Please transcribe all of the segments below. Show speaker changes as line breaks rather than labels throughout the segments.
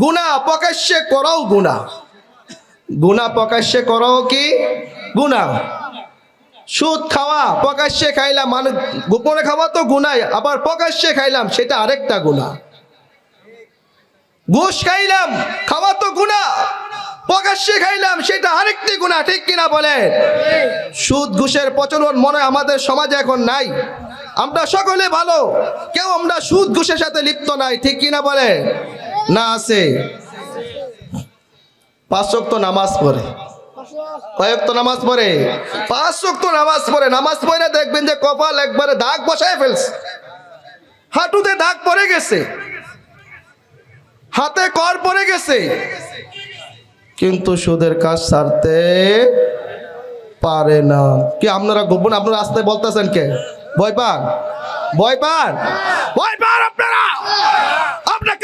গুণা প্রকাশ্যে করাও গুণা। গুণা প্রকাশ্যে করাও কি? গুণা। সুদ খাওয়া প্রকাশ্যে খাইলাম মানে গোপনে খাওয়া তো গুনাই আবার প্রকাশ্যে খাইলাম, সেটা আরেকটা গুণা। ঘুষ খাইলাম, খাওয়া তো গুণা। প্রকাশ্যে খাইলাম, সেটা আরেকটি গুণা, ঠিক কিনা বলে সুদ, ঘুষের প্রচলন মনে আমাদের সমাজে এখন নাই। আমরা সকলে ভালো, কেউ আমরা সুদ, ঘুষের সাথে লিপ্ত নাই, ঠিক কিনা বলে না আছে? পাঁচ তো নামাজ পড়ে। কয়েক তো নামাজ পড়ে? পাঁচ তো নামাজ পড়ে। নামাজ পড়ে দেখবেন যে কপাল একবারে দাগ বসায় ফেলছে। হাঁটুতে দাগ পড়ে গেছে। হাতে কর পড়ে গেছে। কিন্তু সুদের কাজ সারতে পারে না। কি আপনারা গোপন আপনারা রাস্তায় বলতেছেন কে? ভয় পান? ভয় পান? ভয় পান আপনারা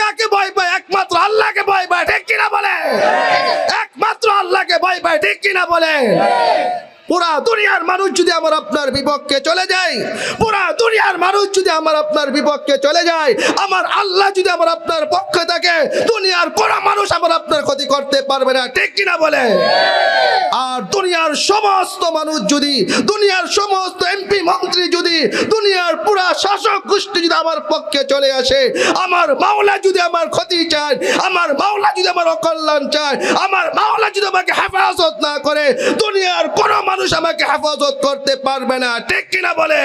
কাকে ভয় পায় একমাত্র আল্লাহকে ভয় পায় ঠিক কিনা বলে একমাত্র আল্লাহকে ভয় পায় ঠিক পুরা দুনিয়ার মানুষ যদি আমার আপনার বিপক্ষে চলে যায়, পুরা দুনিয়ার মানুষ যদি আমার আপনার বিপক্ষে চলে যায়, আমার আল্লাহ যদি আমার আপনার পক্ষে থাকে, দুনিয়ার কোন মানুষ আমার আপনার ক্ষতি করতে পারবে না। ঠিক কিনা বলে আর দুনিয়ার সমস্ত মানুষ যদি, দুনিয়ার সমস্ত এমপি মন্ত্রী যদি, দুনিয়ার পুরা শাসক গোষ্ঠী যদি আমার পক্ষে চলে আসে, আমার মাওলা যদি আমার ক্ষতি চায়, আমার মাওলা যদি আমার অকল্যাণ চায়, আমার মাওলা যদি আমাকে হেফাজত না করে দুনিয়ার কোন মানুষ আমাকে হেফাজত করতে পারবে না। ঠিক কিনা বলে?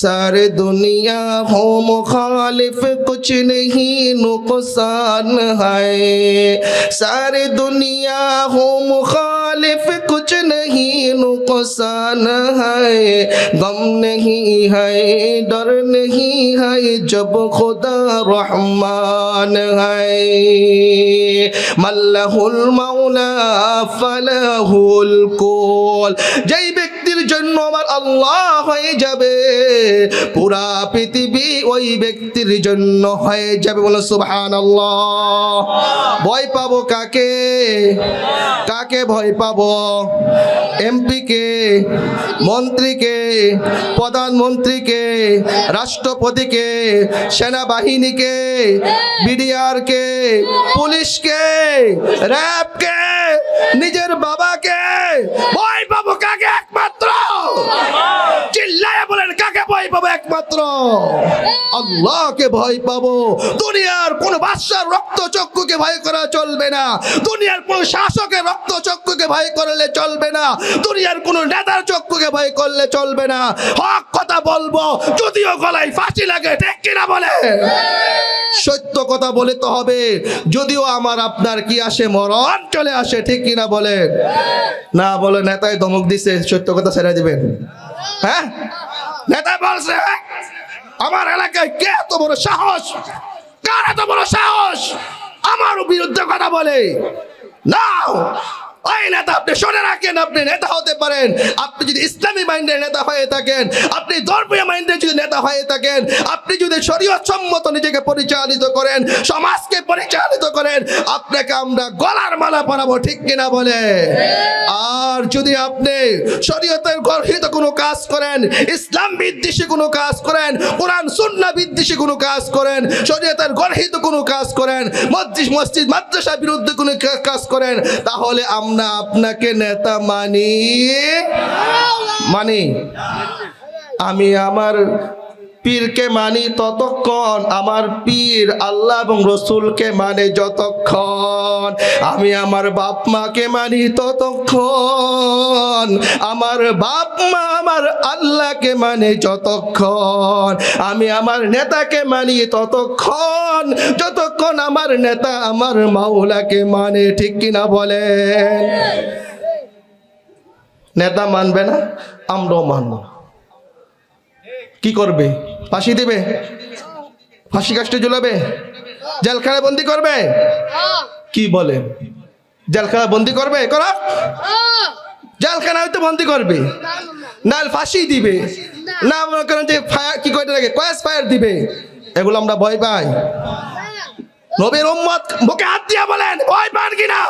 সারে দুনিয়া হো মুখালিফ, কুছ নেহি নুকসান হায়। সারে দুনিয়া হো মুখালিফ कुछ नहीं नुकसान है गम नहीं है डर नहीं है जब खुदा रहमान है मल्लहुल मौला फलहुल कुल যেই ব্যক্তির জন্য আমার আল্লাহ হয়ে যাবে। পুরা পৃথিবী ওই ব্যক্তির জন্য হয়ে যাবে। বলে সুবহান ভয় পাবো কাকে? কাকে ভয় পাবো? এমপিকে, মন্ত্রীকে, প্রধানমন্ত্রীকে, রাষ্ট্রপতিকে, সেনাবাহিনীকে, বিডিআরকে, পুলিশকে, র্যাবকে, নিজের বাবাকে ভয় পাবো কাকে একমাত্র চিল্লায় বলেন কাকে ভয় পাবো একমাত্র? আল্লাহকে ভয় পাবো। দুনিয়ার কোন বাদশার রক্ত চক্ষুকে ভয় করা চলবে না। দুনিয়ার কোন শাসকের রক্ত চক্ষুকে ভয় করলে চলবে না। দুনিয়ার কোন নেতার চক্ষুকে ভয় করলে চলবে না। হক কথা বলব, যদিও গলায় ফাঁসি লাগে, ঠিক কিনা বলে? সত্য কথা বলে তো হবে। যদিও আমার আপনার কি আসে, মরণ চলে আসে, ঠিক কিনা বলে? না বলে নেতায় ধমক দিছে, সত্য কথা ছেড়ে দিবেন। হ্যাঁ? আমার এলাকায় কে এত বড় সাহস? কার এত বড় সাহস? আমার বিরুদ্ধে কথা বলে। না ওই নেতা, আপনি শুনে রাখেন, আপনি নেতা হতে পারেন। আপনি যদি ইসলামী মাইন্ডের নেতা হয়ে থাকেন, আপনি ধর্মীয় মাইন্ডের যদি নেতা হয়ে থাকেন, আপনি যদি শরীয়ত সম্মত নিজেকে পরিচালিত করেন, সমাজকে পরিচালিত করেন, আপনাকে আমরা গলার মালা পরাবো, ঠিক কিনা বলে? আর যদি আপনি শরীয়তের গর্হিত কোনো কাজ করেন, ইসলাম বিদ্বেষী কোনো কাজ করেন, কোরআন সুন্না বিদ্বেষী কোনো কাজ করেন, শরীয়তের গর্হিত কোনো কাজ করেন, মসজিদ মসজিদ মাদ্রাসা বিরুদ্ধে কোনো কাজ করেন, তাহলে আমরা আপনাকে নেতা মানি? মানি। আমি আমার পীরকে মানি ততক্ষণ, আমার পীর আল্লাহ এবং রসুলকে মানে যতক্ষণ। আমি আমার বাপ মাকে মানি ততক্ষণ, আমার বাপ মা আমার আল্লাহকে মানে যতক্ষণ। আমি আমার নেতাকে মানি ততক্ষণ, যতক্ষণ আমার নেতা আমার মাওলাকে মানে ঠিক কিনা বলেন? নেতা মানবে না, আমরাও মানব না। কি করবে? ফাঁসি দিবে? ফাঁসি কাষ্টে ঝুলাবে জেলখানায় বন্দি করবে? কি বলে? জেলখানা বন্দি করবে? করা। জেলখানা হয়তো বন্দি করবে। না ফাঁসি দিবে। না, মনে করেন যে ফায়ার, কি করে লাগে? কয়েস ফায়ার দিবে। এগুলো আমরা ভয় পাই। নবীর উম্মত বুকে হাত দিয়া বলেন, ভয় পান কিনা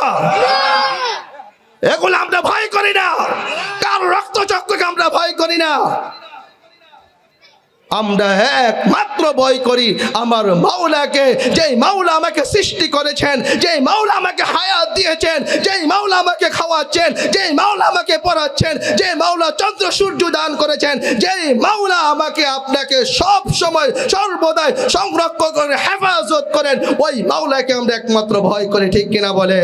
এগুলো আমরা ভয় করি না। কার রক্ত চক্রকে আমরা ভয় করি না। আমরা একমাত্র ভয় করি আমার মাওলাকে। যেই মাওলা আমাকে সৃষ্টি করেছেন, যেই মাওলা আমাকে হায়াত দিয়েছেন, যেই মাওলা আমাকে খাওয়াচ্ছেন, যেই মাওলা আমাকে পড়াচ্ছেন যে মাওলা চন্দ্র সূর্য দান করেছেন, যেই মাওলা আমাকে আপনাকে সব সময় সর্বদাই সংরক্ষণ করে, হেফাজত করেন, ওই মাওলাকে আমরা একমাত্র ভয় করি, ঠিক কিনা বলে?